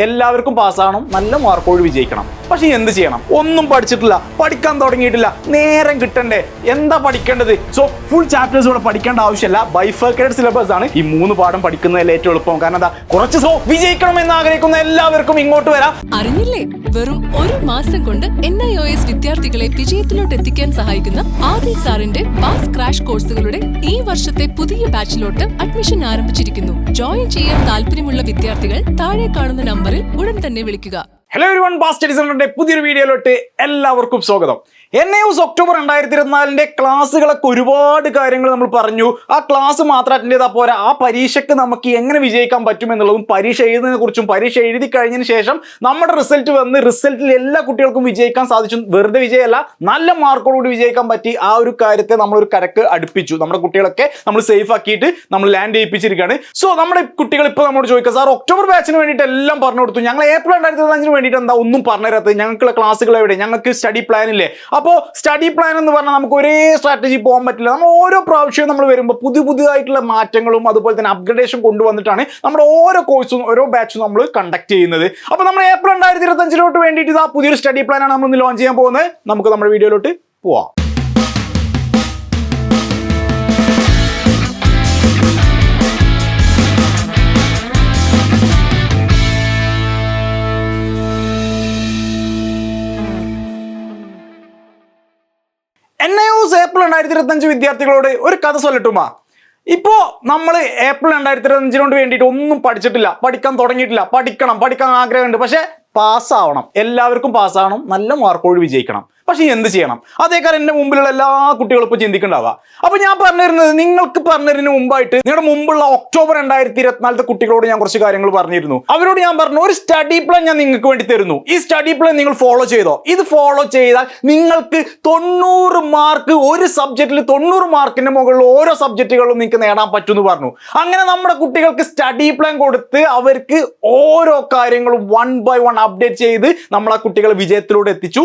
എല്ലാവർക്കും പാസ്സാകണം. നല്ല മാർക്കോട് വിജയിക്കണം. പക്ഷെ എന്ത് ചെയ്യണം? ഒന്നും പഠിച്ചിട്ടില്ല പഠിക്കാൻ തുടങ്ങിയിട്ടില്ല നേരം കിട്ടണ്ടേ? എന്താ പഠിക്കേണ്ടത്? സോ ഫുൾ ചാപ്റ്റേഴ്സ് ഇവിടെ പഠിക്കേണ്ട ആവശ്യമില്ല. ബൈഫർക്കേഡ് സിലബസ് ആണ് ഈ മൂന്ന് പാഠം പഠിക്കുന്നതിൽ ഏറ്റവും എളുപ്പം. കാരണം എന്താ? കുറച്ച് സോ വിജയിക്കണം എന്ന് ആഗ്രഹിക്കുന്ന എല്ലാവർക്കും ഇങ്ങോട്ട് വരാം. അറിഞ്ഞില്ലേ? വെറും ഒരു മാസം കൊണ്ട് എൻ ഐ ഒ എസ് വിദ്യാർത്ഥികളെ വിജയത്തിലോട്ട് എത്തിക്കാൻ സഹായിക്കുന്ന ആദി സാറിന്റെ പാസ് ക്രാഷ് കോഴ്സുകളുടെ ഈ വർഷത്തെ പുതിയ ബാച്ചിലോട്ട് അഡ്മിഷൻ ആരംഭിച്ചിരിക്കുന്നു. ജോയിൻ ചെയ്യാൻ താല്പര്യമുള്ള വിദ്യാർത്ഥികൾ താഴെ കാണുന്ന നമ്പറിൽ ഉടൻ തന്നെ വിളിക്കുക. ഹലോ ഒരു വൺ ബാസ് സെന്ററിന്റെ പുതിയൊരു വീഡിയോയിലോട്ട് എല്ലാവർക്കും സ്വാഗതം. എൻ എ യൂസ് ഒക്ടോബർ രണ്ടായിരത്തി ഇരുപത്തിനാലിന്റെ ക്ലാസ്സുകളൊക്കെ ഒരുപാട് കാര്യങ്ങൾ നമ്മൾ പറഞ്ഞു. ആ ക്ലാസ് മാത്രം അറ്റൻഡ് ചെയ്താൽ പോരാ. ആ പരീക്ഷയ്ക്ക് നമുക്ക് എങ്ങനെ വിജയിക്കാൻ പറ്റും എന്നുള്ളതും പരീക്ഷ എഴുതുന്നതിനെ കുറിച്ചും പരീക്ഷ എഴുതി കഴിഞ്ഞതിന് ശേഷം നമ്മുടെ റിസൾട്ട് വന്ന് റിസൾട്ടിൽ എല്ലാ കുട്ടികൾക്കും വിജയിക്കാൻ സാധിച്ചു. വെറുതെ വിജയമല്ല നല്ല മാർക്കോടുകൂടി വിജയിക്കാൻ പറ്റി ആ ഒരു കാര്യത്തെ നമ്മളൊരു കരക്ക് അടുപ്പിച്ചു. നമ്മുടെ കുട്ടികളൊക്കെ നമ്മൾ സേഫ് ആക്കിയിട്ട് നമ്മൾ ലാൻഡ് ചെയ്യിപ്പിച്ചിരിക്കുകയാണ് സോ നമ്മുടെ കുട്ടികൾ ഇപ്പോൾ നമ്മോട് ചോദിക്കുക സാർ ഒക്ടോബർ ബാച്ചിന് വേണ്ടിയിട്ട് എല്ലാം പറഞ്ഞു കൊടുത്തു. ഞങ്ങൾ ഏപ്രിൽ രണ്ടായിരത്തി ഇരുപത്തഞ്ചിന് വേണ്ടിയിട്ട് എന്താ? ഒന്നും പറഞ്ഞു തരാത്തത് ഞങ്ങൾക്കുള്ള ക്ലാസ്സുകൾ എവിടെ? ഞങ്ങൾക്ക് സ്റ്റഡി പ്ലാൻ ഇല്ലേ? അപ്പോൾ സ്റ്റഡി പ്ലാൻ എന്ന് പറഞ്ഞാൽ നമുക്ക് ഒരേ സ്ട്രാറ്റജി പോകാൻ പറ്റില്ല. നമ്മൾ ഓരോ പ്രാവശ്യവും നമ്മൾ വരുമ്പോൾ പുതിയ പുതിയതായിട്ടുള്ള മാറ്റങ്ങളും അതുപോലെ തന്നെ അപ്ഗ്രഡേഷൻ കൊണ്ടുവന്നിട്ടാണ് നമ്മുടെ ഓരോ കോഴ്സും ഓരോ ബാച്ചും നമ്മൾ കണ്ടക്ട് ചെയ്യുന്നത്. അപ്പോൾ നമ്മൾ ഏപ്രിൽ രണ്ടായിരത്തി ഇരുപത്തഞ്ചിലോട്ട് വേണ്ടിയിട്ട് ഇതാ പുതിയൊരു സ്റ്റഡി പ്ലാനാണ് നമ്മൾ ഇന്ന് ലോഞ്ച് ചെയ്യാൻ പോകുന്നത്. നമുക്ക് നമ്മുടെ വീഡിയോയിലോട്ട് പോവാം. രണ്ടായിരത്തി ഇരുപത്തഞ്ച് വിദ്യാർത്ഥികളോട് ഒരു കഥ ചൊല്ലട്ടുമാ? ഇപ്പോ നമ്മൾ ഏപ്രിൽ രണ്ടായിരത്തി ഇരുപത്തഞ്ചിനോട് വേണ്ടിയിട്ട് ഒന്നും പഠിച്ചിട്ടില്ല. പഠിക്കാൻ തുടങ്ങിയിട്ടില്ല. പഠിക്കണം. പഠിക്കാൻ ആഗ്രഹമുണ്ട്. പക്ഷേ പാസ്സാവണം എല്ലാവർക്കും പാസ്സാവണം നല്ല മാർക്കോട് വിജയിക്കണം. പക്ഷേ എന്ത് ചെയ്യണം? അതേക്കാരം എന്റെ മുമ്പിലുള്ള എല്ലാ കുട്ടികളും ഇപ്പോൾ ചിന്തിക്കണ്ടാവുക. അപ്പോൾ ഞാൻ പറഞ്ഞു തരുന്നത് നിങ്ങൾക്ക് പറഞ്ഞതിന് മുമ്പായിട്ട് നിങ്ങളുടെ മുമ്പുള്ള ഒക്ടോബർ രണ്ടായിരത്തി ഇരുപത്തിനാലത്തെ കുട്ടികളോട് ഞാൻ കുറച്ച് കാര്യങ്ങൾ പറഞ്ഞിരുന്നു. അവരോട് ഞാൻ പറഞ്ഞു ഒരു സ്റ്റഡി പ്ലാൻ ഞാൻ നിങ്ങൾക്ക് വേണ്ടി തരുന്നു. ഈ സ്റ്റഡി പ്ലാൻ നിങ്ങൾ ഫോളോ ചെയ്തോ? ഇത് ഫോളോ ചെയ്താൽ നിങ്ങൾക്ക് തൊണ്ണൂറ് മാർക്ക് ഒരു സബ്ജക്റ്റിൽ തൊണ്ണൂറ് മാർക്കിന്റെ മുകളിൽ ഓരോ സബ്ജക്റ്റുകളും നിങ്ങൾക്ക് നേടാൻ പറ്റുമെന്ന് പറഞ്ഞു. അങ്ങനെ നമ്മുടെ കുട്ടികൾക്ക് സ്റ്റഡി പ്ലാൻ കൊടുത്ത് അവർക്ക് ഓരോ കാര്യങ്ങളും വൺ ബൈ വൺ അപ്ഡേറ്റ് ചെയ്ത് നമ്മളെ കുട്ടികളെ വിജയത്തിലൂടെ എത്തിച്ചു.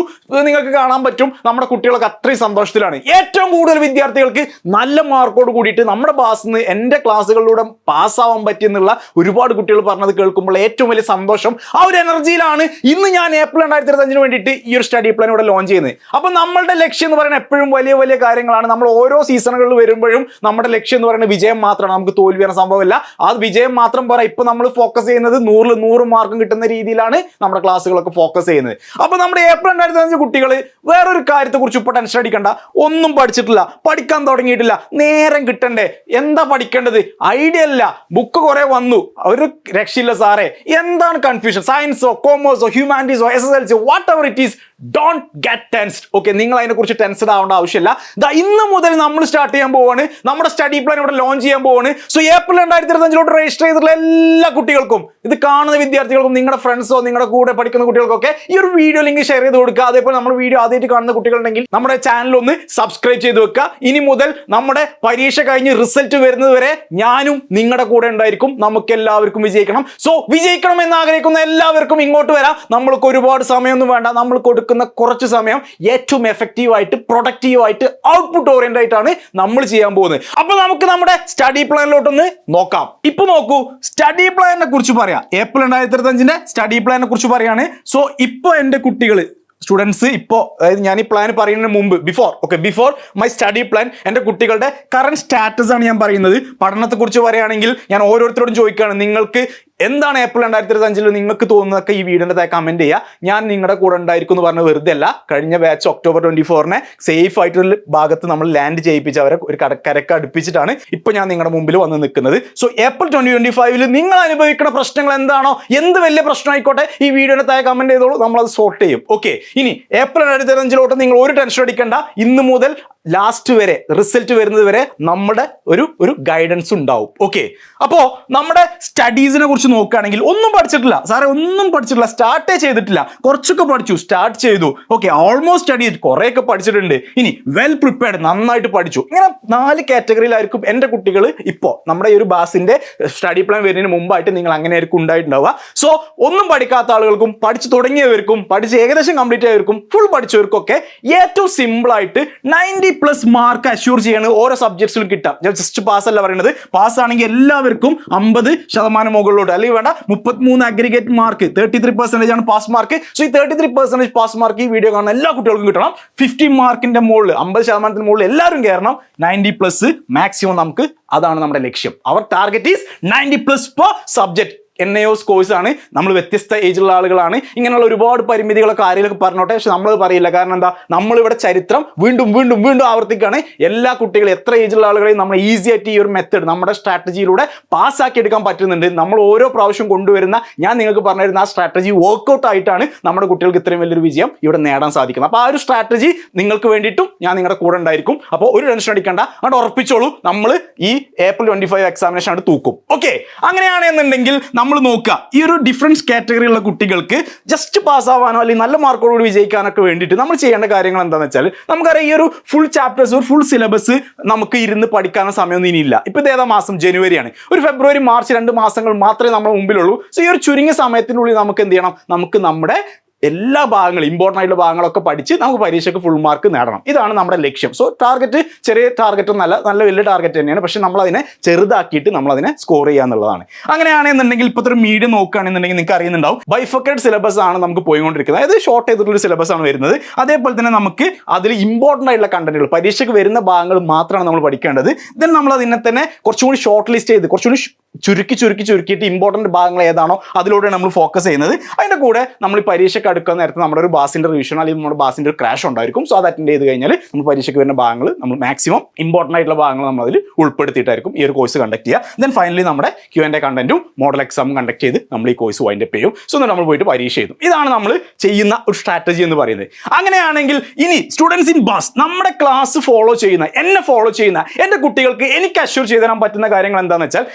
നിങ്ങൾക്ക് കാണാൻ പറ്റും. നമ്മുടെ കുട്ടികളൊക്കെ അത്രയും സന്തോഷത്തിലാണ്. ഏറ്റവും കൂടുതൽ വിദ്യാർത്ഥികൾക്ക് നല്ല മാർക്കോട് കൂടിയിട്ട് നമ്മുടെ ബാസിൽ നിന്ന് എന്റെ ക്ലാസ്സുകളിലൂടെ പാസ്സാവാൻ പറ്റിയെന്നുള്ള ഒരുപാട് കുട്ടികൾ പറഞ്ഞത് കേൾക്കുമ്പോൾ ഏറ്റവും വലിയ സന്തോഷം ആ ഒരു എനർജിയിലാണ് ഇന്ന് ഞാൻ ഏപ്രിൽ രണ്ടായിരത്തി ഇരുപത്തഞ്ചിന് വേണ്ടിയിട്ട് ഈ ഒരു സ്റ്റഡി പ്ലാൻ ഇവിടെ ലോഞ്ച് ചെയ്യുന്നത്. അപ്പം നമ്മളുടെ ലക്ഷ്യം എന്ന് പറയുന്നത് എപ്പോഴും വലിയ വലിയ കാര്യങ്ങളാണ്. നമ്മൾ ഓരോ സീസണുകളിൽ വരുമ്പോഴും നമ്മുടെ ലക്ഷ്യം എന്ന് പറയുന്നത് വിജയം മാത്രമാണ്. നമുക്ക് തോൽവി എന്ന സംഭവമല്ല. ആ വിജയം മാത്രം പോരാ ഇപ്പം നമ്മൾ ഫോക്കസ് ചെയ്യുന്നത് നൂറിൽ നൂറ് മാർക്കും കിട്ടുന്ന രീതിയിലാണ് നമ്മുടെ ക്ലാസ്സുകളൊക്കെ ഫോക്കസ് ചെയ്യുന്നത്. അപ്പോൾ നമ്മുടെ ഏപ്രിൽ രണ്ടായിരത്തി അഞ്ച് കുട്ടികൾ വേറൊരു കാര്യത്തെ കുറിച്ച് ഇപ്പോൾ ടെൻഷൻ അടിക്കണ്ട. ഒന്നും പഠിച്ചിട്ടില്ല. പഠിക്കാൻ തുടങ്ങിയിട്ടില്ല. നേരം കിട്ടണ്ടേ. എന്താ പഠിക്കേണ്ടത്? ഐഡിയ അല്ല. ബുക്ക് കുറെ വന്നു. ഒരു രക്ഷയില്ല സാറേ. എന്താണ് കൺഫ്യൂഷൻ സയൻസോ കോമേഴ്സോ ഹ്യൂമാനിറ്റീസോ S S L C whatever it is don't get tensed okay നിങ്ങൾ അതിനെക്കുറിച്ച് ടെൻസ്ഡ് ആവേണ്ട ആവശ്യമില്ല. ദാ ഇന്ന് മുതൽ നമ്മൾ സ്റ്റാർട്ട് ചെയ്യാൻ പോവാണ്. നമ്മുടെ സ്റ്റഡി പ്ലാൻ ഇവിടെ ലോഞ്ച് ചെയ്യാൻ പോവാണ്. സോ ഏപ്രിൽ രണ്ടായിരത്തി ഇരുപത്തഞ്ചിലോട്ട് രജിസ്റ്റർ ചെയ്തിട്ടുള്ള എല്ലാ കുട്ടികൾക്കും ഇത് കാണുന്ന വിദ്യാർത്ഥികൾക്കും നിങ്ങളുടെ ഫ്രണ്ട്സോ നിങ്ങളുടെ കൂടെ പഠിക്കുന്ന കുട്ടികൾക്കൊക്കെ ഈ ഒരു വീഡിയോ ലിങ്ക് ഷെയർ ചെയ്ത് കൊടുക്കുക. അതേപോലെ നമ്മൾ വീഡിയോ ആദ്യമായിട്ട് കാണുന്ന കുട്ടികളുണ്ടെങ്കിൽ നമ്മുടെ ചാനൽ ഒന്ന് സബ്സ്ക്രൈബ് ചെയ്ത് വെക്കുക. ഇനി മുതൽ നമ്മുടെ പരീക്ഷ കഴിഞ്ഞ് റിസൾട്ട് വരുന്നത് വരെ ഞാനും നിങ്ങളുടെ കൂടെ ഉണ്ടായിരിക്കും. നമുക്ക് എല്ലാവർക്കും വിജയിക്കണം. സോ വിജയിക്കണം എന്ന് ആഗ്രഹിക്കുന്ന എല്ലാവർക്കും ഇങ്ങോട്ട് വരാം. നമ്മൾക്ക് ഒരുപാട് സമയമൊന്നും വേണ്ട. നമ്മൾ കൊടുക്കുന്ന കുറച്ച് സമയം ഏറ്റവും എഫക്റ്റീവ് ആയിട്ട് പ്രൊഡക്റ്റീവ് ആയിട്ട് ഔട്ട്പുട്ട് ഓറിയന്റ് ആയിട്ടാണ് നമ്മൾ ചെയ്യാൻ പോകുന്നത്. അപ്പൊ നമുക്ക് നമ്മുടെ സ്റ്റഡി പ്ലാനിലോട്ടൊന്ന് നോക്കാം. ഇപ്പൊ നോക്കൂ സ്റ്റഡി പ്ലാനിനെ കുറിച്ച് പറയാം. ഏപ്രിൽ രണ്ടായിരത്തി ഇരുപത്തഞ്ചിന്റെ സ്റ്റഡി പ്ലാനിനെ കുറിച്ച് പറയാണ് സോ ഇപ്പൊ എന്റെ കുട്ടികൾ സ്റ്റുഡൻസ് ഇപ്പോൾ അതായത് ഞാൻ ഈ പ്ലാൻ പറയുന്നതിന് മുമ്പ് before okay before my study plan എന്റെ കുട്ടികളുടെ കറണ്ട് സ്റ്റാറ്റസ് ആണ് ഞാൻ പറയുന്നത്. പഠനത്തെക്കുറിച്ച് പറയുകയാണെങ്കിൽ ഞാൻ ഓരോരുത്തരോടും ചോദിക്കുകയാണ് നിങ്ങൾക്ക് എന്താണ് ഏപ്രിൽ രണ്ടായിരത്തി ഇരുപത്തഞ്ചിൽ നിങ്ങൾക്ക് തോന്നുന്നതൊക്കെ ഈ വീഡിയോന്റെ താഴെ കമന്റ് ചെയ്യുക ഞാൻ നിങ്ങളുടെ കൂടെ ഉണ്ടായിരിക്കും എന്ന് പറഞ്ഞ വെറുതെ അല്ല. കഴിഞ്ഞ ബാച്ച് ഒക്ടോബർ ട്വന്റി ഫോറിനെ സേഫ് ആയിട്ടുള്ള ഭാഗത്ത് നമ്മൾ ലാൻഡ് ചെയ്യിപ്പിച്ച് അവരെ ഒരു കടക്കരക്ക് കരക്ക് അടുപ്പിച്ചിട്ടാണ് ഇപ്പോൾ ഞാൻ നിങ്ങളുടെ മുമ്പിൽ വന്ന് നിൽക്കുന്നത് സോ ഏപ്രിൽ ട്വന്റി ട്വന്റി ഫൈവിൽ നിങ്ങൾ അനുഭവിക്കുന്ന പ്രശ്നങ്ങൾ എന്താണോ എന്ത് വലിയ പ്രശ്നം ആയിക്കോട്ടെ ഈ വീഡിയോയുടെ താഴെ കമന്റ് ചെയ്തോളൂ നമ്മൾ അത് സോർട്ട് ചെയ്യും. ഓക്കെ ഇനി ഏപ്രിൽ രണ്ടായിരത്തി ഇരുപത്തഞ്ചിലോട്ട് നിങ്ങൾ ഒരു ടെൻഷൻ അടിക്കേണ്ട. ഇന്ന് മുതൽ ലാസ്റ്റ് വരെ റിസൾട്ട് വരുന്നത് വരെ നമ്മുടെ ഒരു ഒരു ഗൈഡൻസ് ഉണ്ടാവും. ഓക്കെ അപ്പോ നമ്മുടെ സ്റ്റഡീസിനെ കുറിച്ച് നോക്കുകയാണെങ്കിൽ ഒന്നും പഠിച്ചിട്ടില്ല. സാറേ ഒന്നും പഠിച്ചിട്ടില്ല. സ്റ്റാർട്ടേ ചെയ്തിട്ടില്ല. കുറച്ചൊക്കെ പഠിച്ചു. സ്റ്റാർട്ട് ചെയ്തു. ഓക്കെ ഓൾമോസ്റ്റ് സ്റ്റഡി ചെയ്തു. കുറേയൊക്കെ പഠിച്ചിട്ടുണ്ട്. ഇനി വെൽ പ്രിപ്പയർഡ് നന്നായിട്ട് പഠിച്ചു. ഇങ്ങനെ നാല് കാറ്റഗറിയിലായിരിക്കും എന്റെ കുട്ടികൾ ഇപ്പോൾ. നമ്മുടെ ഈ ഒരു ബാസിന്റെ സ്റ്റഡി പ്ലാൻ വരുന്നതിന് മുമ്പായിട്ട് നിങ്ങൾ അങ്ങനെ ആയിരിക്കും ഉണ്ടായിട്ടുണ്ടാവുക. സോ ഒന്നും പഠിക്കാത്ത ആളുകൾക്കും പഠിച്ചു തുടങ്ങിയവർക്കും പഠിച്ച് ഏകദേശം കംപ്ലീറ്റ് ആയവർക്കും ഫുൾ പഠിച്ചവർക്കൊക്കെ ഏറ്റവും സിമ്പിളായിട്ട് നയന്റി പ്ലസ് മാർക്ക് അഷ്യൂർ ചെയ്യാണ് ഓരോ സബ്ജക്ട്സിലും കിട്ടാം ജസ്റ്റ് പാസ് അല്ല പറയുന്നത്. പാസ് ആണെങ്കിൽ എല്ലാവർക്കും അമ്പത് ശതമാനം മുകളിലോട്ട്. അല്ലെങ്കിൽ വേണ്ട. മുപ്പത്തിമൂന്ന് aggregate mark thirty three percentage ആണ് പാസ് മാർക്ക് സോ ഈ thirty three percentage pass mark ഈ വീഡിയോ കാണുന്ന എല്ലാ കുട്ടികൾക്കും കിട്ടണം. ഫിഫ്റ്റി മാർക്കിന്റെ മുകളിൽ അമ്പത് ശതമാനത്തിന് മുകളിൽ എല്ലാവരും കയറണം. നയന്റി പ്ലസ് മാക്സിമം നമുക്ക് അതാണ് നമ്മുടെ ലക്ഷ്യം. അവർ target is ninety plus per subject N A ഒസ് കോഴ്സാണ് നമ്മൾ വ്യത്യസ്ത ഏജിലുള്ള ആളുകളാണ്. ഇങ്ങനെയുള്ള ഒരുപാട് പരിമിതികളൊക്കെ ആരെങ്കിലും പറഞ്ഞോട്ടെ. പക്ഷെ നമ്മളത് പറയില്ല. കാരണം എന്താ? നമ്മളിവിടെ ചരിത്രം വീണ്ടും വീണ്ടും വീണ്ടും ആവർത്തിക്കുകയാണ്. എല്ലാ കുട്ടികളും എത്ര ഏജിലുള്ള ആളുകളെയും നമ്മൾ ഈസി ആയിട്ട് ഈ ഒരു മെത്തേഡ് നമ്മുടെ സ്ട്രാറ്റജിയിലൂടെ പാസ്സാക്കി എടുക്കാൻ പറ്റുന്നുണ്ട്. നമ്മൾ ഓരോ പ്രാവശ്യം കൊണ്ടുവരുന്ന ഞാൻ നിങ്ങൾക്ക് പറഞ്ഞിരുന്ന ആ സ്ട്രാറ്റജി വർക്കൗട്ട് ആയിട്ടാണ് നമ്മുടെ കുട്ടികൾക്ക് ഇത്രയും വലിയൊരു വിജയം ഇവിടെ നേടാൻ സാധിക്കുന്നത്. അപ്പോൾ ആ ഒരു സ്ട്രാറ്റജി നിങ്ങൾക്ക് വേണ്ടിയിട്ടും ഞാൻ നിങ്ങളുടെ കൂടെ ഉണ്ടായിരിക്കും. അപ്പോൾ ഒരു ടെൻഷൻ അടിക്കേണ്ട. അങ്ങോട്ട് ഉറപ്പിച്ചോളൂ. നമ്മൾ ഈ ഏപ്രിൽ ട്വന്റി ഫൈവ് എക്സാമിനേഷൻ ആണ് തൂക്കും. ഓക്കെ അങ്ങനെയാണെന്നുണ്ടെങ്കിൽ നമ്മൾ നോക്കുക ഈ ഒരു ഡിഫറൻസ് കാറ്റഗറിയുള്ള കുട്ടികൾക്ക് ജസ്റ്റ് പാസ് ആവാനോ അല്ലെങ്കിൽ നല്ല മാർക്കോടുകൂടി വിജയിക്കാനൊക്കെ വേണ്ടിയിട്ട് നമ്മൾ ചെയ്യേണ്ട കാര്യങ്ങൾ എന്താണെന്ന് വെച്ചാൽ നമുക്കറിയാം ഈ ഒരു ഫുൾ ചാപ്റ്റേഴ്സ് ഒരു ഫുൾ സിലബസ് നമുക്ക് ഇരുന്ന് പഠിക്കാനുള്ള സമയമൊന്നും ഇനിയില്ല. ഇപ്പൊ ഇത് ഏതാ മാസം? ജനുവരിയാണ് ഒരു ഫെബ്രുവരി മാർച്ച് രണ്ട് മാസങ്ങൾ മാത്രമേ നമ്മുടെ മുമ്പിലുള്ളൂ. സോ ഈ ഒരു ചുരുങ്ങിയ സമയത്തിനുള്ളിൽ നമുക്ക് എന്ത് ചെയ്യണം? നമുക്ക് നമ്മുടെ എല്ലാ ഭാഗങ്ങളും ഇമ്പോർട്ടന്റ് ആയിട്ടുള്ള ഭാഗങ്ങളൊക്കെ പഠിച്ച് നമുക്ക് പരീക്ഷയ്ക്ക് ഫുൾ മാർക്ക് നേടണം. ഇതാണ് നമ്മുടെ ലക്ഷ്യം. സോ ടാർഗറ്റ് ചെറിയ ടാർഗറ്റ് നല്ല നല്ല വലിയ ടാർഗറ്റ് തന്നെയാണ്. പക്ഷെ നമ്മൾ അതിനെ ചെറുതാക്കിയിട്ട് നമ്മൾ അതിനെ സ്കോർ ചെയ്യുക എന്നുള്ളതാണ്. അങ്ങനെയാണെന്നുണ്ടെങ്കിൽ ഇപ്പോഴത്തെ ഒരു മീഡിയം നോക്കുകയാണെന്നുണ്ടെങ്കിൽ നിങ്ങൾക്ക് അറിയുന്നുണ്ടാവും. ബൈഫക്കേഡ് സിലബസ് ആണ് നമുക്ക് പോയിക്കൊണ്ടിരിക്കുന്നത്. അതായത് ഷോർട്ട് ചെയ്തിട്ടുള്ള സിലബസ് ആണ് വരുന്നത്. അതേപോലെ തന്നെ നമുക്ക് അതിൽ ഇമ്പോർട്ടന്റ് ആയിട്ടുള്ള കണ്ടന്റുകൾ പരീക്ഷയ്ക്ക് വരുന്ന ഭാഗങ്ങൾ മാത്രമാണ് നമ്മൾ പഠിക്കേണ്ടത്. ദെൻ നമ്മൾ അതിനെ തന്നെ കുറച്ചുകൂടി ഷോർട്ട് ലിസ്റ്റ് ചെയ്ത് കുറച്ചുകൂടി ചുരുക്കി ചുരുക്കി ചുരുക്കിയിട്ട് ഇമ്പോർട്ടന്റ് ഭാഗങ്ങൾ ഏതാണോ അതിലൂടെയാണ് നമ്മൾ ഫോക്കസ് ചെയ്യുന്നത്. അതിന്റെ കൂടെ നമ്മൾ പരീക്ഷയ്ക്ക് അടുക്കുന്ന നേരത്തെ നമ്മുടെ ഒരു ബാസിന്റെ റിവിഷൻ അല്ലെങ്കിൽ നമ്മുടെ ബാസിന്റെ ഒരു ക്രാഷ് ഉണ്ടായിരിക്കും. സോ അത് അറ്റൻഡ് ചെയ്ത് കഴിഞ്ഞാൽ നമ്മൾ പരീക്ഷയ്ക്ക് വരുന്ന ഭാഗങ്ങൾ നമ്മൾ മാക്സിമം ഇമ്പോർട്ടന്റ് ആയിട്ടുള്ള ഭാഗങ്ങൾ നമ്മൾ അതിൽ ഉൾപ്പെടുത്തിയിട്ടായിരിക്കും ഈ ഒരു കോഴ്സ് കണ്ടക്ട് ചെയ്യുക. ദെൻ ഫൈനലി നമ്മുടെ ക്യു എന്റെ കണ്ടന്റും മോഡൽ എക്സാം കണ്ടക്ട് ചെയ്ത് നമ്മൾ ഈ കോഴ്സ് വൈൻഡ് അപ്പ് ചെയ്യും. സോ എന്നിട്ട് നമ്മൾ പോയിട്ട് പരീക്ഷ ചെയ്തു ഇതാണ് നമ്മൾ ചെയ്യുന്ന ഒരു സ്ട്രാറ്റജി എന്ന് പറയുന്നത്. അങ്ങനെയാണെങ്കിൽ ഇനി സ്റ്റുഡൻസ് ഇൻ ബാസ് നമ്മുടെ ക്ലാസ് ഫോളോ ചെയ്യുന്ന എന്നെ ഫോളോ ചെയ്യുന്ന എന്റെ കുട്ടികൾക്ക് എനിക്ക് അഷ്യൂർ ചെയ്തു തരാൻ പറ്റുന്ന കാര്യങ്ങൾ എന്താണെന്ന് വെച്ചാൽ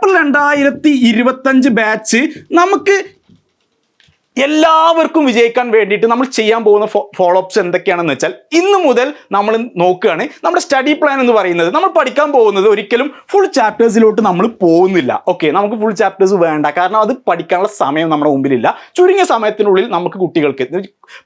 ഏപ്രിൽ രണ്ടായിരത്തി ഇരുപത്തഞ്ച് ബാച്ച് നമുക്ക് എല്ലാവർക്കും വിജയിക്കാൻ വേണ്ടിയിട്ട് നമ്മൾ ചെയ്യാൻ പോകുന്ന ഫോളോ അപ്സ് എന്തൊക്കെയാണെന്ന് വെച്ചാൽ ഇന്ന് മുതൽ നമ്മൾ നോക്കുകയാണ്. നമ്മുടെ സ്റ്റഡി പ്ലാൻ എന്ന് പറയുന്നത് നമ്മൾ പഠിക്കാൻ പോകുന്നത് ഒരിക്കലും ഫുൾ ചാപ്റ്റേഴ്സിലോട്ട് നമ്മൾ പോകുന്നില്ല. ഓക്കെ നമുക്ക് ഫുൾ ചാപ്റ്റേഴ്സ് വേണ്ട. കാരണം അത് പഠിക്കാനുള്ള സമയം നമ്മുടെ മുമ്പിലില്ല. ചുരുങ്ങിയ സമയത്തിനുള്ളിൽ നമുക്ക് കുട്ടികൾക്ക്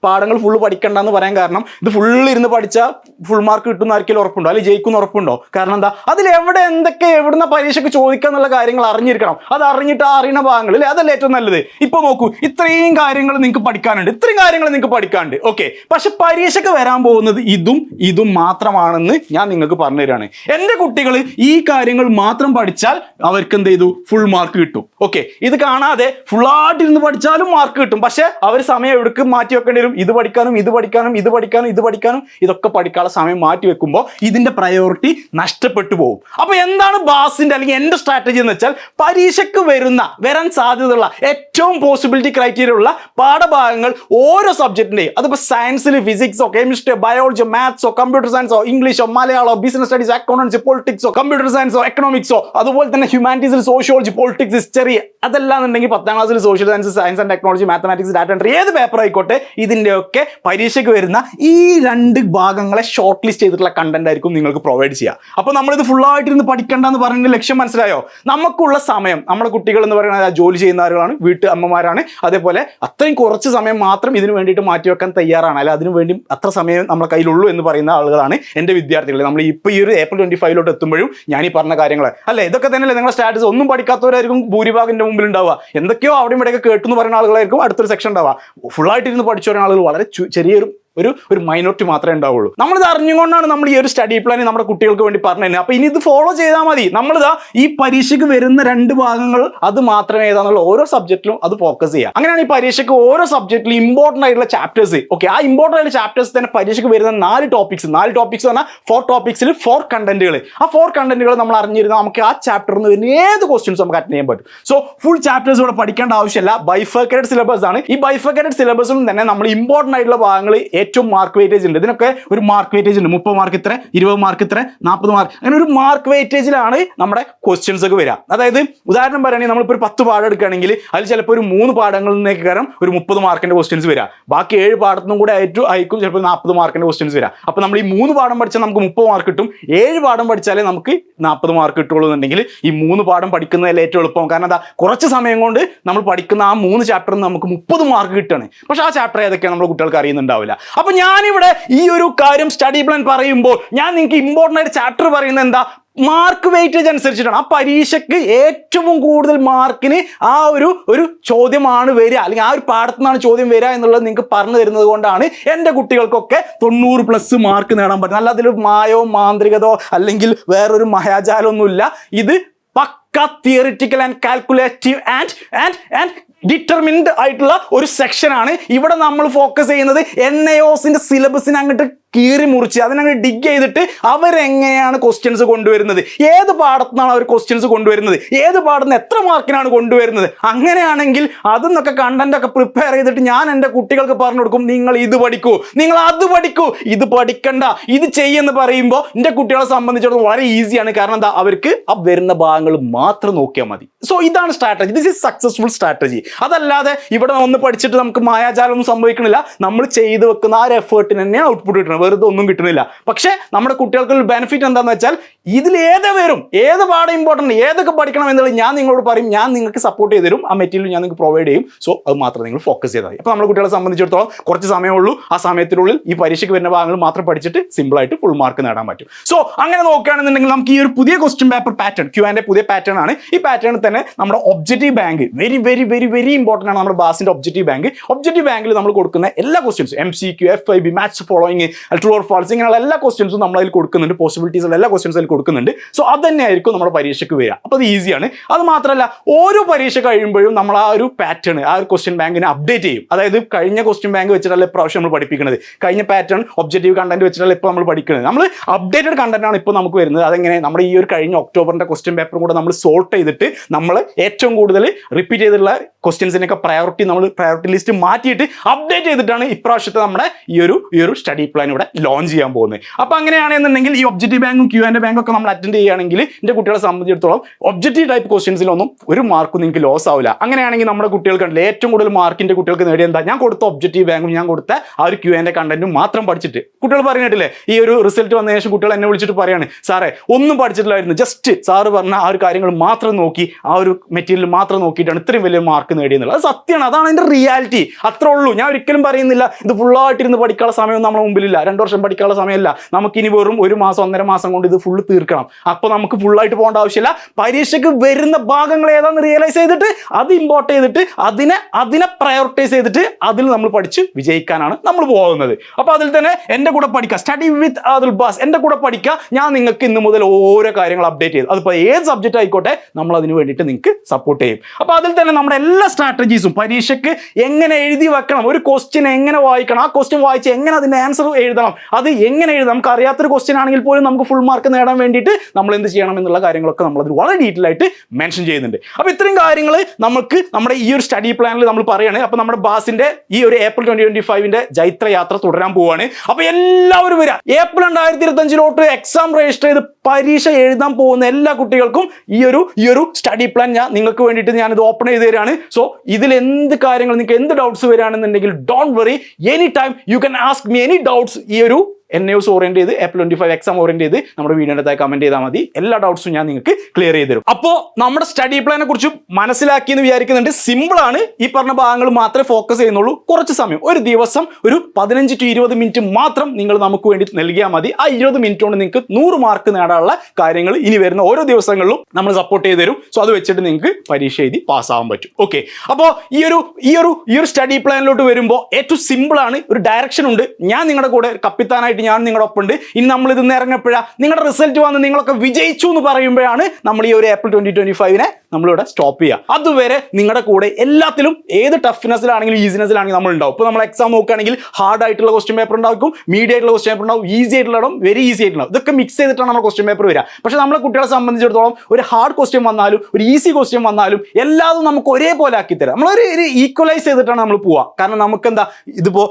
പാഠങ്ങൾ ഫുള്ള് പഠിക്കണ്ട എന്ന് പറയാൻ കാരണം ഇത് ഫുള്ള് ഇരുന്ന് പഠിച്ചാൽ ഫുൾ മാർക്ക് കിട്ടുന്ന ആർക്കെങ്കിലും ഉറപ്പുണ്ടോ? അല്ലെങ്കിൽ ജയിക്കുന്ന ഉറപ്പുണ്ടോ? കാരണം എന്താ? അതിൽ എവിടെ എന്തൊക്കെ എവിടുന്ന പരീക്ഷയ്ക്ക് ചോദിക്കുക എന്നുള്ള കാര്യങ്ങൾ അറിഞ്ഞിരിക്കണം. അത് അറിഞ്ഞിട്ട് ആ അറിയുന്ന ഭാഗങ്ങളിൽ അതല്ലേ ഏറ്റവും നല്ലത്. ഇപ്പൊ നോക്കൂ ഇത്രയും കാര്യങ്ങൾ നിങ്ങൾക്ക് പഠിക്കാനുണ്ട്. ഇത്രയും കാര്യങ്ങൾ നിങ്ങൾക്ക് പഠിക്കാനുണ്ട്. ഓക്കെ പക്ഷെ പരീക്ഷയ്ക്ക് വരാൻ പോകുന്നത് ഇതും ഇതും മാത്രമാണെന്ന് ഞാൻ നിങ്ങൾക്ക് പറഞ്ഞു തരാണ് എന്റെ കുട്ടികൾ ഈ കാര്യങ്ങൾ മാത്രം പഠിച്ചാൽ അവർക്ക് എന്ത് ചെയ്തു? ഫുൾ മാർക്ക് കിട്ടും. ഓക്കെ ഇത് കാണാതെ ഫുള്ളായിട്ട് ഇരുന്ന് പഠിച്ചാലും മാർക്ക് കിട്ടും. പക്ഷെ അവർ സമയം എവിടേക്ക് മാറ്റി വെക്കേണ്ടി വരും ഇത് പഠിക്കാനും ഇത് പഠിക്കാനും ഇത് പഠിക്കാനും ഇത് പഠിക്കാനും ഇതൊക്കെ പഠിക്കാനുള്ള സമയം മാറ്റി വെക്കുമ്പോൾ ഇതിന്റെ പ്രയോറിറ്റി നഷ്ടപ്പെട്ടു പോകും. അപ്പൊ എന്താണ് ബാസിന്റെ അല്ലെങ്കിൽ എന്റെ സ്ട്രാറ്റജി എന്ന് വെച്ചാൽ പരീക്ഷയ്ക്ക് വരുന്ന വരാൻ സാധ്യതയുള്ള ഏറ്റവും പോസിബിലിറ്റി ക്രൈറ്റീരിയ ഉള്ള പാഠഭാഗങ്ങൾ ഓരോ സബ്ജക്റ്റിന്റെയും അതിപ്പോ സയൻസിൽ ഫിസിക്സോ കെമിസ്ട്രിയോ ബയോളജിയോ മാത്സോ കമ്പ്യൂട്ടർ സയൻസോ ഇംഗ്ലീഷോ മലയാളോ ബിസിനസ് സ്റ്റഡീസ് അക്കൗണ്ടൻസി പൊളിറ്റിക്സോ കമ്പ്യൂട്ടർ സയൻസോ എക്കണോമിക്സോ അതുപോലെ തന്നെ ഹ്യൂമാനിറ്റീസിൽ സോഷ്യോളജി പൊളിറ്റിക്സ് ഹിസ്റ്ററി അതെല്ലാം ഉണ്ടെങ്കിൽ പത്താം ക്ലാസ്സിൽ social science science and technology mathematics data entry ഏത് പേപ്പർ ആയിക്കോട്ടെ ഇതിന്റെയൊക്കെ പരീക്ഷയ്ക്ക് വരുന്ന ഈ രണ്ട് ഭാഗങ്ങളെ ഷോർട്ട് ലിസ്റ്റ് ചെയ്തിട്ടുള്ള കണ്ടന്റ് ആയിരിക്കും നിങ്ങൾക്ക് പ്രൊവൈഡ് ചെയ്യുക അപ്പോൾ നമ്മളിത് ഫുള്ളായിട്ട് ഇരുന്ന് പഠിക്കേണ്ട എന്ന് പറയുന്ന ലക്ഷ്യം മനസ്സിലായോ? നമുക്കുള്ള സമയം നമ്മുടെ കുട്ടികൾ എന്ന് പറയുന്നത് ജോലി ചെയ്യുന്ന ആളുകളാണ് വീട്ടു അമ്മമാരാണ്. അതേപോലെ അത്രയും കുറച്ച് സമയം മാത്രം ഇതിനു വേണ്ടിയിട്ട് മാറ്റിവെക്കാൻ തയ്യാറാണ്. അല്ല അതിനു വേണ്ടി അത്ര സമയം നമ്മുടെ കയ്യിലുള്ളൂ എന്ന് പറയുന്ന ആളുകളാണ് എന്റെ വിദ്യാർത്ഥികൾ. നമ്മൾ ഇപ്പോൾ ഈ ഒരു ഏപ്രിൽ ട്വന്റി ഫൈവിലോട്ട് എത്തുമ്പോഴും ഞാൻ ഈ പറഞ്ഞ കാര്യങ്ങൾ അല്ലേ ഇതൊക്കെ തന്നെയല്ലേ നിങ്ങളുടെ സ്റ്റാറ്റസ് ഒന്നും പഠിക്കാത്തവരായിരിക്കും ഭൂരിഭാഗം മുമ്പിൽ ഉണ്ടാവുക. എന്തൊക്കെയോ അവിടെ ഇവിടെയൊക്കെ കേട്ടു എന്ന് പറയുന്ന ആളുകളായിരിക്കും അടുത്തൊരു സെക്ഷൻ ഉണ്ടാവുക. ഫുള്ളായിട്ടിരുന്ന് പഠിച്ചു വരുന്ന ആളുകൾ വളരെ ചെറിയൊരു ഒരു ഒരു മൈനോറിറ്റി മാത്രമേ ഉണ്ടാവുള്ളൂ. നമ്മളിത് അറിഞ്ഞുകൊണ്ടാണ് നമ്മൾ ഈ ഒരു സ്റ്റഡി പ്ലാൻ നമ്മുടെ കുട്ടികൾക്ക് വേണ്ടി പറഞ്ഞു തന്നെ അപ്പൊ ഇനി ഇത് ഫോളോ ചെയ്താൽ മതി. നമ്മളിതാ ഈ പരീക്ഷയ്ക്ക് വരുന്ന രണ്ട് ഭാഗങ്ങൾ അത് മാത്രമേ ഏതാണെന്നുള്ള ഓരോ സബ്ജക്റ്റിലും അത് ഫോക്കസ് ചെയ്യുക അങ്ങനെയാണ് ഈ പരീക്ഷയ്ക്ക് ഓരോ സബ്ജക്റ്റിലും ഇമ്പോർട്ടന്റ് ആയിട്ടുള്ള ചാപ്റ്റേഴ്സ് ഓക്കെ ആ ഇമ്പോർട്ടന്റ് ആയിട്ടുള്ള ചാപ്റ്റേഴ്സ് തന്നെ പരീക്ഷയ്ക്ക് വരുന്ന നാല് ടോപ്പിക്സ് നാല് ടോപ്പിക്സ് എന്ന് പറഞ്ഞാൽ ഫോർ ടോപ്പിക്സിൽ ഫോർ കണ്ടന്റുകൾ ആ ഫോർ കണ്ടന്റുകൾ നമ്മൾ അറിഞ്ഞിരുന്നാൽ നമുക്ക് ആ ചാപ്റ്ററിൽ നിന്ന് വരുന്ന ഏത് ക്വസ്റ്റ്യൻസ് നമുക്ക് അറ്റൻഡ് ചെയ്യാൻ പറ്റും. സോ ഫുൾ ചാപ്റ്റേഴ്സ് ഇവിടെ പഠിക്കേണ്ട ആവശ്യമില്ല. ബൈഫക്കേറ്റഡ് സിലബസ് ആണ്. ഈ ബൈഫക്കേറ്റഡ് സിലബസിലും തന്നെ നമ്മൾ ഇമ്പോർട്ടന്റ് ആയിട്ടുള്ള ഭാഗങ്ങൾ ഏറ്റവും മാർക്ക് വെയിറ്റേജ് ഉണ്ട്. ഇതിനൊക്കെ ഒരു മാർക്ക് വെയിറ്റേജ് ഉണ്ട്. മുപ്പത് മാർക്ക് ഇത്ര ഇരുപത് മാർക്ക് ഇത്ര നാൽപ്പത് മാർക്ക് അങ്ങനെ ഒരു മാർക്ക് വെയിറ്റേജിലാണ് നമ്മുടെ ക്വസ്റ്റ്യൻസ് ഒക്കെ വരിക. അതായത് ഉദാഹരണം പറയുകയാണെങ്കിൽ നമ്മളിപ്പോൾ ഒരു പത്ത് പാഠം എടുക്കുകയാണെങ്കിൽ അതിൽ ചിലപ്പോൾ ഒരു മൂന്ന് പാഠങ്ങളിൽ നിന്നേക്ക് കാരണം ഒരു മുപ്പത് മാർക്കിന്റെ ക്വസ്റ്റ്യൻസ് വരിക. ബാക്കി ഏഴ് പാഠത്തിനും കൂടെ ആയിട്ടും ആയിരിക്കും ചിലപ്പോൾ നാൽപ്പത് മാർക്കിന്റെ ക്വസ്റ്റ്യൻസ് വരിക. അപ്പോൾ നമ്മൾ ഈ മൂന്ന് പാഠം പഠിച്ചാൽ നമുക്ക് മുപ്പത് മാർക്ക് കിട്ടും. ഏഴ് പാഠം പഠിച്ചാലേ നമുക്ക് നാൽപ്പത് മാർക്ക് കിട്ടുള്ളൂ എന്നുണ്ടെങ്കിൽ ഈ മൂന്ന് പാഠം പഠിക്കുന്നതിൽ ഏറ്റവും എളുപ്പം. കാരണം എന്താ? കുറച്ച് സമയം കൊണ്ട് നമ്മൾ പഠിക്കുന്ന ആ മൂന്ന് ചാപ്റ്ററിൽ നമുക്ക് മുപ്പത് മാർക്ക് കിട്ടുകയാണ്. പക്ഷേ ആ ചാപ്റ്റർ ഏതൊക്കെയാണ് നമ്മൾ കുട്ടികൾക്ക് അറിയുന്നുണ്ടാവില്ല. അപ്പൊ ഞാനിവിടെ ഈ ഒരു കാര്യം സ്റ്റഡി പ്ലാൻ പറയുമ്പോൾ ഞാൻ നിങ്ങൾക്ക് ഇമ്പോർട്ടന്റ് ആയിട്ട് ചാപ്റ്റർ പറയുന്നത് എന്താ? മാർക്ക് വെയിറ്റേജ് അനുസരിച്ചിട്ടാണ്. ആ പരീക്ഷയ്ക്ക് ഏറ്റവും കൂടുതൽ മാർക്കിന് ആ ഒരു ഒരു ചോദ്യമാണ് വരിക. അല്ലെങ്കിൽ ആ ഒരു പാഠത്തു നിന്നാണ് ചോദ്യം വരിക എന്നുള്ളത് നിങ്ങൾക്ക് പറഞ്ഞു തരുന്നത് കൊണ്ടാണ് എന്റെ കുട്ടികൾക്കൊക്കെ തൊണ്ണൂറ് പ്ലസ് മാർക്ക് നേടാൻ പറ്റുന്നത്. അല്ല അതിൽ മായോ മാന്ത്രികതോ അല്ലെങ്കിൽ വേറൊരു മഹാജാലമൊന്നുമില്ല. ഇത് പക്ക theoretical and calculative and and and determined ആയിട്ടുള്ള ഒരു സെക്ഷനാണ് ഇവിടെ നമ്മൾ ഫോക്കസ് ചെയ്യുന്നത് എൻ എസിന്റെ സിലബസിന് അങ്ങോട്ട് കീറി മുറിച്ച് അതിനങ്ങ് ഡിഗ് ചെയ്തിട്ട് അവരെങ്ങനെയാണ് ക്വസ്റ്റ്യൻസ് കൊണ്ടുവരുന്നത്? ഏത് പാടത്തുനിന്നാണ് അവർ ക്വസ്റ്റ്യൻസ് കൊണ്ടുവരുന്നത്? ഏത് പാഠത്തിന് എത്ര മാർക്കിനാണ് കൊണ്ടുവരുന്നത്? അങ്ങനെയാണെങ്കിൽ അതെന്നൊക്കെ കണ്ടന്റ് ഒക്കെ പ്രിപ്പയർ ചെയ്തിട്ട് ഞാൻ എന്റെ കുട്ടികൾക്ക് പറഞ്ഞു കൊടുക്കും നിങ്ങൾ ഇത് പഠിക്കൂ നിങ്ങൾ അത് പഠിക്കൂ ഇത് പഠിക്കണ്ട ഇത് ചെയ്യെന്ന് പറയുമ്പോൾ എന്റെ കുട്ടികളെ സംബന്ധിച്ചിടത്തോളം വളരെ ഈസിയാണ് കാരണം എന്താ? അവർക്ക് ആ വരുന്ന ഭാഗങ്ങൾ മാത്രം നോക്കിയാൽ മതി. സോ ഇതാണ് strategy this is successful strategy അതല്ലാതെ ഇവിടെ ഒന്ന് പഠിച്ചിട്ട് നമുക്ക് മായാജാലം ഒന്നും സംഭവിക്കണില്ല. നമ്മൾ ചെയ്തു വെക്കുന്ന ആ ഒരു എഫേർട്ടിന് തന്നെ ഔട്ട്പുട്ട് കിട്ടണം വെറുതെ ഒന്നും കിട്ടുന്നില്ല. പക്ഷേ നമ്മുടെ കുട്ടികൾക്ക് ബെനിഫിറ്റ് എന്താണെന്ന് വെച്ചാൽ ഇതിൽ ഏത് വരും ഏത് പാഠം ഇമ്പോർട്ടന്റ് ഏതൊക്കെ പഠിക്കണം എന്നുള്ളത് ഞാൻ നിങ്ങളോട് പറയും. ഞാൻ നിങ്ങൾക്ക് സപ്പോർട്ട് ചെയ്ത് തരും. ആ മെറ്റീരിയൽ ഞാൻ നിങ്ങൾക്ക് പ്രൊവൈഡ് ചെയ്യും. സോ അത് മാത്രം നിങ്ങൾ ഫോക്കസ് ചെയ്താൽ മതി. അപ്പോൾ നമ്മുടെ കുട്ടികളെ സംബന്ധിച്ചിടത്തോളം കുറച്ച് സമയമുള്ളൂ. ആ സമയത്തിനുള്ളിൽ ഈ പരീക്ഷയ്ക്ക് വരുന്ന ഭാഗങ്ങൾ മാത്രം പഠിച്ചിട്ട് സിമ്പിളായിട്ട് ഫുൾ മാർക്ക് നേടാൻ പറ്റും. സോ അങ്ങനെ നോക്കുകയാണെന്നുണ്ടെങ്കിൽ നമുക്ക് ഈ ഒരു പുതിയ question paper pattern Q and പുതിയ പാറ്റേൺ ആണ്. ഈ പാറ്റേൺ തന്നെ നമ്മുടെ objective bank very very very very important ആണ് നമ്മുടെ ബാസിന്റെ ഒബ്ജക്റ്റീവ് ബാങ്ക് ഒബ്ജക്റ്റീവ് ബാങ്കിൽ നമ്മൾ കൊടുക്കുന്ന എല്ലാ ക്വസ്റ്റ്യൻസും M C Q F I B maths following true or false ഇങ്ങനെയുള്ള എല്ലാ ക്വസ്റ്റ്യൻസും നമ്മൾ അതിൽ കൊടുക്കുന്നുണ്ട്. പോസിബിലിറ്റീസ് എല്ലാ ക്വസ്റ്റ്യൻസ് അതിൽ കൊടുക്കുന്നുണ്ട്. സോ അത് തന്നെയായിരിക്കും നമ്മുടെ പരീക്ഷയ്ക്ക് വരിക. അപ്പോൾ അത് ഈസിയാണ് അത് മാത്രമല്ല ഓരോ പരീക്ഷ കഴിയുമ്പോഴും നമ്മൾ ആ ഒരു പാറ്റേൺ ആ ഒരു ക്വസ്റ്റ്യൻ ബാങ്കിനെ അപ്ഡേറ്റ് ചെയ്യും. അതായത് കഴിഞ്ഞ ക്വസ്റ്റ്യൻ ബാങ്ക് വെച്ചിട്ടല്ല ഇപ്രാവശ്യം നമ്മൾ പഠിപ്പിക്കുന്നത്? കഴിഞ്ഞ പാറ്റേൺ ഒബ്ജക്റ്റീവ് കണ്ടന്റ് വെച്ചിട്ടല്ല ഇപ്പോൾ നമ്മൾ പഠിക്കുന്നത്? നമ്മൾ അപ്ഡേറ്റഡ് കണ്ടന്റ് ആണ് ഇപ്പോൾ നമുക്ക് വരുന്നത്. അതെങ്ങനെ? നമ്മുടെ ഈ ഒരു കഴിഞ്ഞ ഒക്ടോബറിന്റെ ക്വസ്റ്റ്യൻ പേപ്പറും കൂടെ നമ്മൾ സോൾട്ട് ചെയ്തിട്ട് നമ്മൾ ഏറ്റവും കൂടുതൽ റിപ്പീറ്റ് ചെയ്തിട്ടുള്ള ക്വസ്റ്റ്യൻസിനൊക്കെ പ്രയോറിറ്റി നമ്മൾ പ്രയോറിറ്റി ലിസ്റ്റ് മാറ്റിയിട്ട് അപ്ഡേറ്റ് ചെയ്തിട്ടാണ് ഇപ്രാവശ്യത്തെ നമ്മുടെ ഈ ഒരു ഈ ഒരു സ്റ്റഡി പ്ലാൻ ഇവിടെ ലോഞ്ച് ചെയ്യാൻ പോകുന്നത്. അപ്പോൾ അങ്ങനെയാണെന്നുണ്ടെങ്കിൽ ഈ ഒബ്ജക്റ്റീവ് ബാങ്കും ക്യൂ ആൻഡ് ബാങ്കും ഒക്കെ നമ്മൾ അറ്റൻഡ് ചെയ്യുകയാണെങ്കിൽ എന്റെ കുട്ടികളെ സംബന്ധിച്ചിടത്തോളം ഒബ്ജക്റ്റീവ് ടൈപ്പ് ക്വസ്റ്റ്യൻസിലൊന്നും ഒരു മാർക്കും നിങ്ങൾക്ക് ലോസ് ആവില്ല. അങ്ങനെയാണെങ്കിൽ നമ്മുടെ കുട്ടികൾ കണ്ടില്ല ഏറ്റവും കൂടുതൽ മാർക്കിന്റെ കുട്ടികൾക്ക് നേടിയ എന്താ? ഞാൻ കൊടുത്ത ഒബ്ജക്റ്റീവ് ബാങ്കും ഞാൻ കൊടുത്ത ആ ഒരു ക്യൂ ആൻഡ് കണ്ടന്റും മാത്രം പഠിച്ചിട്ട്. കുട്ടികൾ പറഞ്ഞിട്ടില്ലേ ഈ ഒരു റിസൾട്ട് വന്ന ശേഷം കുട്ടികൾ എന്നെ വിളിച്ചിട്ട് പറയാണ് സാറേ ഒന്നും പഠിച്ചിട്ടില്ലായിരുന്നു. ജസ്റ്റ് സാറ് പറഞ്ഞ ആ ഒരു കാര്യങ്ങൾ മാത്രം നോക്കി ആ ഒരു മെറ്റീരിയൽ മാത്രം നോക്കിയിട്ടാണ് ഇത്രയും വലിയ മാർക്ക് നേടിയെന്നുള്ളത് അത് സത്യമാണ്. അതാണ് അതിന്റെ റിയാലിറ്റി അത്രേ ഉള്ളൂ. ഞാൻ ഒരിക്കലും പറയുന്നില്ല ഇത് ഫുള്ളായിട്ടിരുന്ന് പഠിക്കാനുള്ള സമയം നമ്മുടെ മുമ്പിലില്ല. രണ്ട് വർഷം പഠിക്കാനുള്ള സമയമല്ല. നമുക്കിനി വെറും ഒരു മാസം ഒന്നര മാസം കൊണ്ട് ഇത് ഫുള്ള് തീർക്കണം. അപ്പോൾ നമുക്ക് ഫുള്ളായിട്ട് പോകേണ്ട ആവശ്യമില്ല. പരീക്ഷയ്ക്ക് വരുന്ന ഭാഗങ്ങൾ ഏതാണെന്ന് റിയലൈസ് ചെയ്തിട്ട് അത് ഇമ്പോർട്ട് ചെയ്തിട്ട് അതിനെ അതിനെ പ്രയോറിറ്റൈസ് ചെയ്തിട്ട് അതിൽ നമ്മൾ പഠിച്ച് വിജയിക്കാനാണ് നമ്മൾ പോകുന്നത്. അപ്പോൾ അതിൽ തന്നെ എന്റെ കൂടെ പഠിക്കുക സ്റ്റഡി വിത്ത് അതുൽ ബാസ് എന്റെ കൂടെ പഠിക്കുക ഞാൻ നിങ്ങൾക്ക് ഇന്ന് മുതൽ ഓരോ കാര്യങ്ങൾ അപ്ഡേറ്റ് ചെയ്തു. അതിപ്പോൾ ഏത് സബ്ജക്റ്റ് ആയിക്കോട്ടെ നമ്മൾ അതിന് വേണ്ടിയിട്ട് നിങ്ങൾക്ക് സപ്പോർട്ട് ചെയ്യും. അപ്പോൾ അതിൽ തന്നെ നമ്മുടെ എല്ലാ സ്ട്രാറ്റജീസും പരീക്ഷയ്ക്ക് എങ്ങനെ എഴുതി വെക്കണം ഒരു ക്വസ്റ്റ്യൻ എങ്ങനെ വായിക്കണം ആ ക്വസ്റ്റ്യൻ വായിച്ച് എങ്ങനെ അതിന്റെ ആൻസർ എഴുതണം അത് എങ്ങനെ എഴുതാം നമുക്ക് അറിയാത്തൊരു ക്വസ്റ്റ്യൻ ആണെങ്കിൽ പോലും നമുക്ക് ഫുൾ മാർക്ക് നേടാൻ വേണ്ടിയിട്ട് നമ്മൾ എന്ത് ചെയ്യണം എന്നുള്ള കാര്യങ്ങളൊക്കെ നമ്മൾ അതിൽ വളരെ ഡീറ്റെയിൽ ആയിട്ട് മെൻഷൻ ചെയ്യുന്നുണ്ട്. അപ്പോൾ ഇത്രയും കാര്യങ്ങൾ നമുക്ക് നമ്മുടെ ഈ ഒരു സ്റ്റഡി പ്ലാനിൽ നമ്മൾ പറയുകയാണ് അപ്പോൾ നമ്മുടെ ബാസിന്റെ ഈ ഒരു ഏപ്രിൽ ട്വന്റി ട്വന്റി ഫൈവിന്റെ ജൈത്ര യാത്ര തുടരാൻ പോവാണ്. അപ്പോൾ എല്ലാവരും വരാം. ഏപ്രിൽ രണ്ടായിരത്തി ഇരുപത്തഞ്ചിലോട്ട് എക്സാം രജിസ്റ്റർ ചെയ്ത് പരീക്ഷ എഴുതാൻ പോകുന്ന എല്ലാ കുട്ടികൾക്കും ഈ ഒരു ഈ ഒരു സ്റ്റഡി പ്ലാൻ ഞാൻ നിങ്ങൾക്ക് വേണ്ടിയിട്ട് ഞാനിത് ഓപ്പൺ ചെയ്ത് തരാണ്. സോ ഇതിൽ എന്ത് കാര്യങ്ങൾ നിങ്ങൾക്ക് എന്ത് ഡൗട്ട്സ് വരികയാണെന്നുണ്ടെങ്കിൽ don't worry any time you can ask me any doubts ഈ ഒരു എൻ ന്യൂസ് ഓറിയന്റ് ചെയ്ത് a twenty five exam orient ചെയ്ത് നമ്മുടെ വീഡിയോയുടെ താഴെ കമന്റ് ചെയ്താൽ മതി. എല്ലാ ഡൗട്ട്സും ഞാൻ നിങ്ങൾക്ക് ക്ലിയർ ചെയ്ത് തരും. അപ്പോൾ നമ്മുടെ സ്റ്റഡി പ്ലാനെ കുറിച്ച് മനസ്സിലാക്കി എന്ന് വിചാരിക്കുന്നുണ്ട്. സിമ്പിൾ ആണ്. ഈ പറഞ്ഞ ഭാഗങ്ങൾ മാത്രമേ ഫോക്കസ് ചെയ്യുന്നുള്ളൂ. കുറച്ച് സമയം. ഒരു ദിവസം ഒരു പതിനഞ്ച് ടു ഇരുപത് മിനിറ്റ് മാത്രം നിങ്ങൾ നമുക്ക് വേണ്ടി നൽകിയാൽ മതി. ആ ഇരുപത് മിനിറ്റ് കൊണ്ട് നിങ്ങൾക്ക് നൂറ് മാർക്ക് നേടാനുള്ള കാര്യങ്ങൾ ഇനി വരുന്ന ഓരോ ദിവസങ്ങളിലും നമ്മൾ സപ്പോർട്ട് ചെയ്ത് തരും. സോ അത് വെച്ചിട്ട് നിങ്ങൾക്ക് പരീക്ഷ എഴുതി പാസ്സാവാൻ പറ്റും. ഓക്കെ അപ്പോൾ ഈ ഒരു ഈ ഒരു ഈ ഒരു സ്റ്റഡി പ്ലാനിലോട്ട് വരുമ്പോൾ ഏറ്റവും സിമ്പിൾ ആണ്. ഒരു ഡയറക്ഷൻ ഉണ്ട്. ഞാൻ നിങ്ങളുടെ കൂടെ കപ്പിത്താനായിട്ട് ഞാൻ നിങ്ങളുടെ ഒപ്പം ഉണ്ട് ഇനി നമ്മൾ ഇത് ഇറങ്ങപ്പോഴാണ് നിങ്ങളുടെ റിസൾട്ട് വന്ന് നിങ്ങളൊക്കെ വിജയിച്ചു എന്ന് പറയുമ്പോഴാണ് നമ്മൾ ഈ ഒരു ഏപ്രിൽ ട്വന്റി ട്വന്റി ഫൈവിനെ നമ്മളിവിടെ സ്റ്റോപ്പ് ചെയ്യുക അതുവരെ നിങ്ങളുടെ കൂടെ എല്ലാത്തിലും ഏത് ടഫ്നെസ്സിലാണെങ്കിലും ഈസിനെസ്സിലാണെങ്കിലും നമ്മൾ ഉണ്ടാവും ഇപ്പോൾ നമ്മൾ എക്സാം നോക്കുകയാണെങ്കിൽ ഹാർഡ് ആയിട്ടുള്ള ക്വസ്റ്റ്യൻ പേപ്പർ ഉണ്ടാക്കും മീഡിയം ആയിട്ടുള്ള ക്വസ്റ്റ്യൻ പേപ്പർ ഉണ്ടാവും ഈസി ആയിട്ടുള്ള വെരി ഈസി ആയിട്ടുണ്ടാവും. ഇതൊക്കെ മിക്സ് ചെയ്തിട്ടാണ് നമ്മൾ ക്വസ്റ്റ്യൻ പേപ്പർ വരിക. പക്ഷേ നമ്മളെ കുട്ടികളെ സംബന്ധിച്ചിടത്തോളം ഒരു ഹാർഡ് ക്വസ്റ്റ്യൻ വന്നാലും ഒരു ഈസി ക്വസ്റ്റ്യൻ വന്നാലും എല്ലാതും നമുക്ക് ഒരേപോലെ ആക്കി തരാം. നമ്മളൊരു ഒരു ഈക്വലൈസ് ചെയ്തിട്ടാണ് നമ്മൾ പോവുക കാരണം നമുക്ക് എന്താ ഇതിപ്പോൾ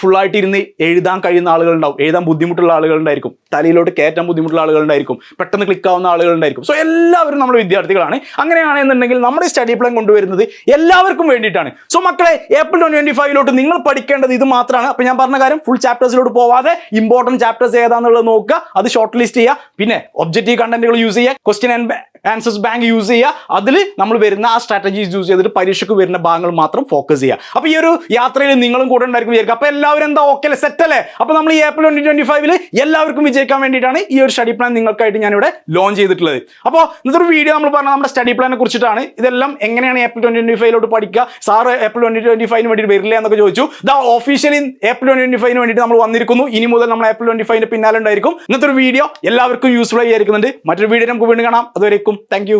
ഫുള്ളായിട്ട് ഇരുന്ന് എഴുതാൻ കഴിയുന്ന ആളുകളുണ്ടാവും. എഴുതാൻ ബുദ്ധിമുട്ടുള്ള ആളുകളുണ്ടായിരിക്കും. തലയിലോട്ട് കയറ്റാൻ ബുദ്ധിമുട്ടുള്ള ആളുകളുണ്ടായിരിക്കും. പെട്ടെന്ന് ക്ലിക്ക് ആവുന്ന ആളുകളുണ്ടായിരിക്കും. സോ എല്ലാവരും നമ്മുടെ വിദ്യാർത്ഥികളാണ്. അങ്ങനെയാണെന്നുണ്ടെങ്കിൽ നമ്മുടെ സ്റ്റഡി പ്ലാൻ കൊണ്ടുവരുന്നത് എല്ലാവർക്കും വേണ്ടിയിട്ടാണ്. സോ മക്കളെ ഏപ്രിൽ ട്വന്റി ഫൈവിലോട്ട് നിങ്ങൾ പഠിക്കേണ്ടത് ഇത് മാത്രമാണ്. അപ്പൊ ഞാൻ പറഞ്ഞ കാര്യം ഫുൾ ചാപ്റ്റേഴ്സിലോട്ട് പോവാതെ ഇമ്പോർട്ടന്റ് ചാപ്റ്റേഴ്സ് ഏതാണെന്നുള്ളത് നോക്കുക. അത് ഷോർട്ട് ലിസ്റ്റ് ചെയ്യുക. പിന്നെ ഒബ്ജക്റ്റീവ് കണ്ടന്റുകൾ യൂസ് ചെയ്യുക. Question and answers bank use ചെയ്യുക അതിൽ നമ്മൾ വരുന്ന ആ സ്ട്രാറ്റജീസ് യൂസ് ചെയ്തിട്ട് പരീക്ഷയ്ക്ക് വരുന്ന ഭാഗങ്ങൾ മാത്രം ഫോക്കസ് ചെയ്യുക അപ്പോൾ ഈ ഒരു യാത്രയിൽ നിങ്ങളും കൂടെ ഉണ്ടായിരിക്കും വിചാരിക്കുക. അപ്പോൾ എല്ലാവരും എന്താ ഓക്കെ സെറ്റ് അല്ലേ? അപ്പോൾ നമ്മൾ ഈ ഏപ്രിൽ ട്വന്റി ട്വന്റി ഫൈവിൽ എല്ലാവർക്കും വിജയിക്കാൻ വേണ്ടിയിട്ടാണ് ഈ ഒരു സ്റ്റഡി പ്ലാൻ നിങ്ങൾക്കായിട്ട് ഞാനിവിടെ ലോഞ്ച് ചെയ്തിട്ടുള്ളത്. അപ്പോൾ ഇന്നത്തെ ഒരു വീഡിയോ നമ്മൾ പറഞ്ഞ നമ്മുടെ സ്റ്റഡി പ്ലാനെ കുറിച്ചിട്ടാണ്. ഇതെല്ലാം എങ്ങനെയാണ് ഏപ്രിൽ ട്വന്റി ട്വന്റി ഫൈവിലോട്ട് പഠിക്കുക? സാറ് ഏപ്രിൽ ട്വന്റി ട്വന്റി ഫൈവിന് വേണ്ടി വരില്ല എന്നൊക്കെ ചോദിച്ചു. ദാ ഓഫീഷ്യലി ഏപ്രിൽ ട്വന്റി ഫൈവിന് വേണ്ടിയിട്ട് നമ്മൾ വന്നിരിക്കുന്നു. ഇനി മുതൽ നമ്മൾ ഏപ്രിൽ ട്വന്റി ഫൈവിന് പിന്നാലെ ഉണ്ടായിരിക്കും. ഇന്നത്തെ ഒരു വീഡിയോ എല്ലാവർക്കും യൂസ്ഫുൾ ആയി ആയിരിക്കുന്നുണ്ട് മറ്റൊരു വീഡിയോ നമുക്ക് വീണ്ടും കാണാം. അതുവരേക്കും താങ്ക്